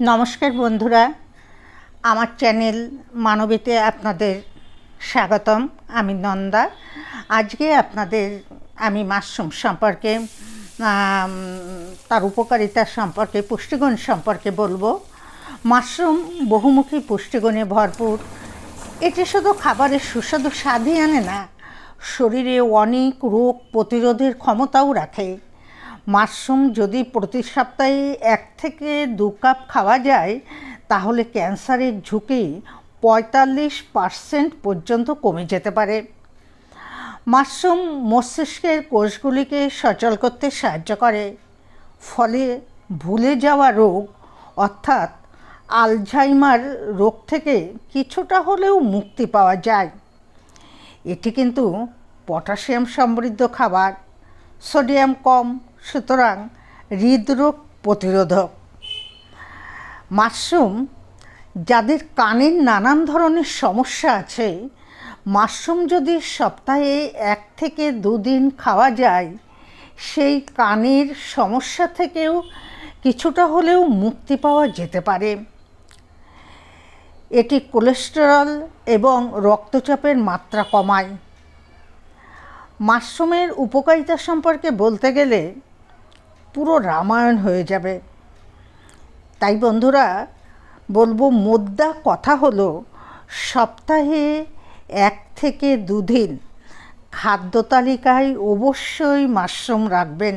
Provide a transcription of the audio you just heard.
নমস্কার বন্ধুরা, আমার চ্যানেল মানবীতে আপনাদের স্বাগতম, আমি নন্দা। আজকে আপনাদের আমি মাশরুম সম্পর্কে তার উপকারিতা সম্পর্কে, পুষ্টিগুণ সম্পর্কে বলব। মাশরুম বহুমুখী পুষ্টিগুণে ভরপুর। এটি শুধু খাবারের সুস্বাদু স্বাদই আনে না, শরীরে অনেক রোগ প্রতিরোধের ক্ষমতাও রাখে। মাশরুম যদি প্রতি সপ্তাহে এক থেকে দু কাপ খাওয়া যায়, তাহলে ক্যান্সারের ঝুঁকি পঁয়তাল্লিশ পার্সেন্ট পর্যন্ত কমে যেতে পারে। মাশরুম মস্তিষ্কের কোষগুলিকে সচল করতে সাহায্য করে, ফলে ভুলে যাওয়া রোগ, অর্থাৎ আলঝাইমার রোগ থেকে কিছুটা হলেও মুক্তি পাওয়া যায়। এটি কিন্তু পটাশিয়াম সমৃদ্ধ খাবার, সোডিয়াম কম সুতরাং হৃদরোগ প্রতিরোধক। মাশরুম, যাদের কানের নানান ধরনের সমস্যা আছে, মাশরুম যদি সপ্তাহে এক থেকে দুদিন খাওয়া যায়, সেই কানের সমস্যা থেকেও কিছুটা হলেও মুক্তি পাওয়া যেতে পারে। এটি কোলেস্টেরল এবং রক্তচাপের মাত্রা কমায়। মাশরুমের উপকারিতা সম্পর্কে বলতে গেলে পুরো রামায়ণ হয়ে যাবে। তাই বন্ধুরা, বলব মোদ্দা কথা হলো, সপ্তাহে এক থেকে দুদিন খাদ্য তালিকায় অবশ্যই মাশরুম রাখবেন।